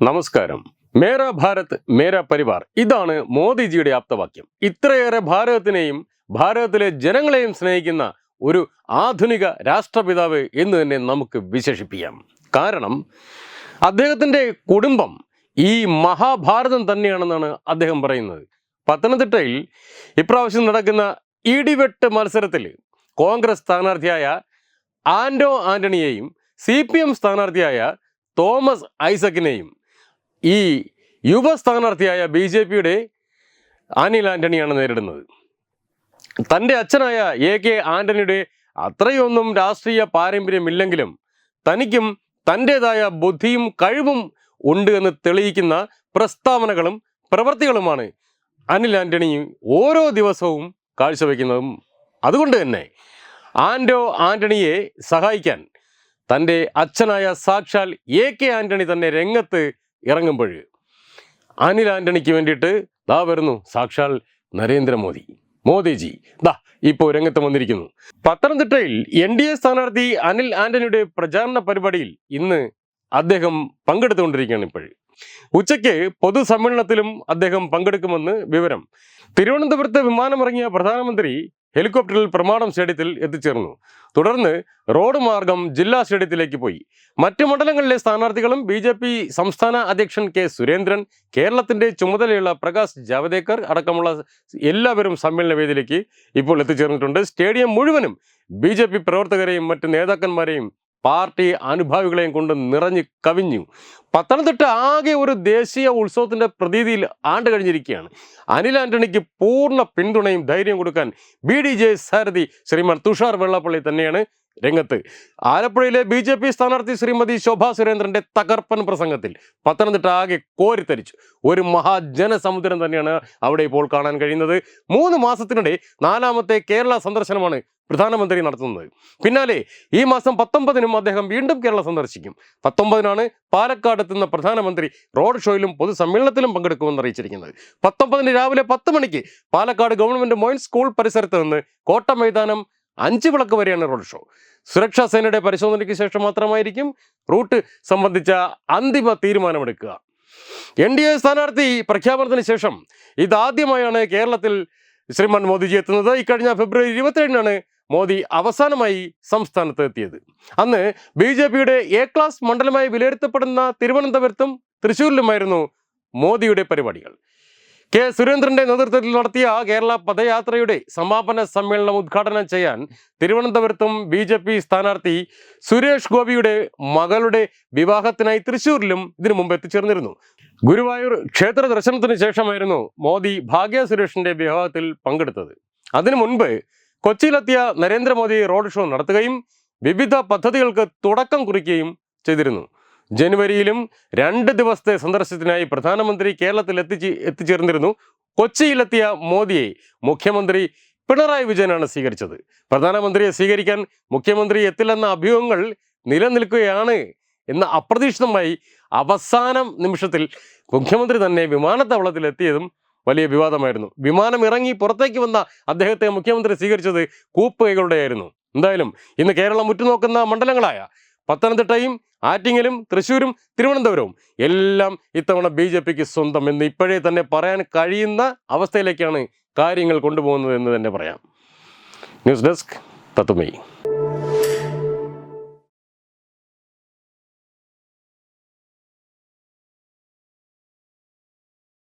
നമസ്കാരം. മേര ഭാരത് മേര പരിവാർ. ഇതാണ് മോദിജിയുടെ ആപ്തവാക്യം. ഇത്രയേറെ ഭാരതത്തിനെയും ഭാരതത്തിലെ ജനങ്ങളെയും സ്നേഹിക്കുന്ന ഒരു ആധുനിക രാഷ്ട്രപിതാവ് എന്ന് തന്നെ നമുക്ക് വിശേഷിപ്പിക്കാം. കാരണം അദ്ദേഹത്തിന്റെ കുടുംബം ഈ മഹാഭാരതം തന്നെയാണെന്നാണ് അദ്ദേഹം പറയുന്നത്. പത്തനംതിട്ടയിൽ ഇപ്രാവശ്യം നടക്കുന്ന ഇടിവെട്ട് മത്സരത്തിൽ കോൺഗ്രസ് സ്ഥാനാർത്ഥിയായ ആൻഡോ ആന്റണിയെയും സി പി എം സ്ഥാനാർത്ഥിയായ തോമസ് ഐസക്കിനെയും ഈ യുവ സ്ഥാനാർത്ഥിയായ ബി ജെ പിയുടെ അനിൽ ആന്റണിയാണ് നേരിടുന്നത്. തന്റെ അച്ഛനായ എ കെ ആന്റണിയുടെ അത്രയൊന്നും രാഷ്ട്രീയ പാരമ്പര്യമില്ലെങ്കിലും തനിക്കും തന്റെതായ ബുദ്ധിയും കഴിവും ഉണ്ട് എന്ന് തെളിയിക്കുന്ന പ്രസ്താവനകളും പ്രവൃത്തികളുമാണ് അനിൽ ആന്റണി ഓരോ ദിവസവും കാഴ്ചവെക്കുന്നതും. അതുകൊണ്ട് തന്നെ ആൻഡോ ആന്റണിയെ സഹായിക്കാൻ തന്റെ അച്ഛനായ സാക്ഷാൽ എ കെ ആന്റണി തന്നെ രംഗത്ത് ഇറങ്ങുമ്പോൾ അനിൽ ആന്റണിക്ക് വേണ്ടിയിട്ട് ദാ വരുന്നു സാക്ഷാൽ നരേന്ദ്രമോദി. മോദിജി ദാ ഇപ്പോൾ രംഗത്ത് വന്നിരിക്കുന്നു. പത്തനംതിട്ടയിൽ എൻ ഡി എ സ്ഥാനാർത്ഥി അനിൽ ആന്റണിയുടെ പ്രചാരണ പരിപാടിയിൽ ഇന്ന് അദ്ദേഹം പങ്കെടുത്തുകൊണ്ടിരിക്കുകയാണ് ഇപ്പോൾ. ഉച്ചയ്ക്ക് പൊതുസമ്മേളനത്തിലും അദ്ദേഹം പങ്കെടുക്കുമെന്ന് വിവരം. തിരുവനന്തപുരത്ത് വിമാനമിറങ്ങിയ പ്രധാനമന്ത്രി ഹെലികോപ്റ്ററിൽ പ്രമാണം സ്റ്റേഡിയത്തിൽ എത്തിച്ചേർന്നു. തുടർന്ന് റോഡ് മാർഗം ജില്ലാ സ്റ്റേഡിയത്തിലേക്ക് പോയി. മറ്റ് മണ്ഡലങ്ങളിലെ സ്ഥാനാർത്ഥികളും ബി ജെ പി സംസ്ഥാന അധ്യക്ഷൻ കെ സുരേന്ദ്രൻ കേരളത്തിന്റെ ചുമതലയുള്ള പ്രകാശ് ജാവദേക്കർ അടക്കമുള്ള എല്ലാവരും സമ്മേളന വേദിയിലേക്ക് ഇപ്പോൾ എത്തിച്ചേർന്നിട്ടുണ്ട്. സ്റ്റേഡിയം മുഴുവനും ബി പ്രവർത്തകരെയും മറ്റ് നേതാക്കന്മാരെയും പാർട്ടി അനുഭാവികളെയും കൊണ്ട് നിറഞ്ഞു കവിഞ്ഞു. പത്തനംതിട്ട ആകെ ഒരു ദേശീയ ഉത്സവത്തിന്റെ പ്രതീതിയിൽ ആണ്ട് കഴിഞ്ഞിരിക്കുകയാണ്. അനിൽ ആന്റണിക്ക് പൂർണ പിന്തുണയും ധൈര്യം കൊടുക്കാൻ ബി ഡി ജെ സാരഥി ശ്രീമാൻ തുഷാർ വെള്ളപ്പള്ളി തന്നെയാണ് രംഗത്ത്. ആലപ്പുഴയിലെ ബി ജെ പി സ്ഥാനാർത്ഥി ശ്രീമതി ശോഭാ സുരേന്ദ്രന്റെ തകർപ്പൻ പ്രസംഗത്തിൽ പത്തനംതിട്ട ആകെ കോരിത്തരിച്ചു ഒരു മഹാജനസമുദ്രം തന്നെയാണ് അവിടെ ഇപ്പോൾ കാണാൻ കഴിയുന്നത്. മൂന്ന് മാസത്തിനിടെ നാലാമത്തെ കേരള സന്ദർശനമാണ് പ്രധാനമന്ത്രി നടത്തുന്നത്. പിന്നാലെ ഈ മാസം പത്തൊമ്പതിനും അദ്ദേഹം വീണ്ടും കേരളം സന്ദർശിക്കും. പത്തൊമ്പതിനാണ് പാലക്കാട് എത്തുന്ന പ്രധാനമന്ത്രി റോഡ് ഷോയിലും പൊതുസമ്മേളനത്തിലും പങ്കെടുക്കുമെന്ന് അറിയിച്ചിരിക്കുന്നത്. പത്തൊമ്പതിന് രാവിലെ പത്ത് മണിക്ക് പാലക്കാട് ഗവൺമെന്റ് മോയിൻ സ്കൂൾ പരിസരത്ത് നിന്ന് കോട്ട മൈതാനം അഞ്ച് വിളക്ക് വരെയാണ് റോഡ് ഷോ. സുരക്ഷാ സേനയുടെ പരിശോധനയ്ക്ക് ശേഷം മാത്രമായിരിക്കും റൂട്ട് സംബന്ധിച്ച അന്തിമ തീരുമാനമെടുക്കുക. എൻ ഡി എ സ്ഥാനാർത്ഥി പ്രഖ്യാപനത്തിന് ശേഷം ഇതാദ്യമായാണ് കേരളത്തിൽ ശ്രീമാൻ മോദിജി എത്തുന്നത്. ഇക്കഴിഞ്ഞ ഫെബ്രുവരി ഇരുപത്തിയേഴിനാണ് മോദി അവസാനമായി സംസ്ഥാനത്ത് എത്തിയത് അന്ന് ബി ജെ പിയുടെ എ ക്ലാസ് മണ്ഡലമായി വിലയിരുത്തപ്പെടുന്ന തിരുവനന്തപുരത്തും തൃശ്ശൂരിലുമായിരുന്നു മോദിയുടെ പരിപാടികൾ. കെ സുരേന്ദ്രന്റെ നേതൃത്വത്തിൽ നടത്തിയ കേരള പദയാത്രയുടെ സമാപന സമ്മേളനം ഉദ്ഘാടനം ചെയ്യാൻ തിരുവനന്തപുരത്തും ബി ജെ പി സ്ഥാനാർത്ഥി സുരേഷ് ഗോപിയുടെ മകളുടെ വിവാഹത്തിനായി തൃശൂരിലും ഇതിനു മുമ്പ് എത്തിച്ചേർന്നിരുന്നു. ഗുരുവായൂർ ക്ഷേത്ര ദർശനത്തിന് ശേഷമായിരുന്നു മോദി ഭാഗ്യ സുരേഷിന്റെ വിവാഹത്തിൽ പങ്കെടുത്തത്. അതിനു മുൻപ് കൊച്ചിയിലെത്തിയ നരേന്ദ്രമോദി റോഡ് ഷോ നടത്തുകയും വിവിധ പദ്ധതികൾക്ക് തുടക്കം കുറിക്കുകയും ചെയ്തിരുന്നു. ജനുവരിയിലും രണ്ട് ദിവസത്തെ സന്ദർശനത്തിനായി പ്രധാനമന്ത്രി കേരളത്തിൽ എത്തിച്ച് എത്തിച്ചേർന്നിരുന്നു. കൊച്ചിയിലെത്തിയ മോദിയെ മുഖ്യമന്ത്രി പിണറായി വിജയനാണ് സ്വീകരിച്ചത്. പ്രധാനമന്ത്രിയെ സ്വീകരിക്കാൻ മുഖ്യമന്ത്രി എത്തില്ലെന്ന അഭ്യൂഹങ്ങൾ നിലനിൽക്കുകയാണ് എന്ന അപ്രതീക്ഷിതമായി അവസാനം നിമിഷത്തിൽ മുഖ്യമന്ത്രി തന്നെ വിമാനത്താവളത്തിൽ എത്തിയതും വലിയ വിവാദമായിരുന്നു. വിമാനം ഇറങ്ങി പുറത്തേക്ക് വന്ന അദ്ദേഹത്തെ മുഖ്യമന്ത്രി സ്വീകരിച്ചത് കൂപ്പുകൈകളുടെയായിരുന്നു. എന്തായാലും ഇന്ന് കേരളം ഉറ്റുനോക്കുന്ന മണ്ഡലങ്ങളായ പത്തനംതിട്ടയും ആറ്റിങ്ങലും തൃശ്ശൂരും തിരുവനന്തപുരവും എല്ലാം ഇത്തവണ ബി ജെ പിക്ക് സ്വന്തം എന്ന് ഇപ്പോഴേ തന്നെ പറയാൻ കഴിയുന്ന അവസ്ഥയിലേക്കാണ് കാര്യങ്ങൾ കൊണ്ടുപോകുന്നത് എന്ന് തന്നെ പറയാം. ന്യൂസ് ഡെസ്ക് തത്തുമൈ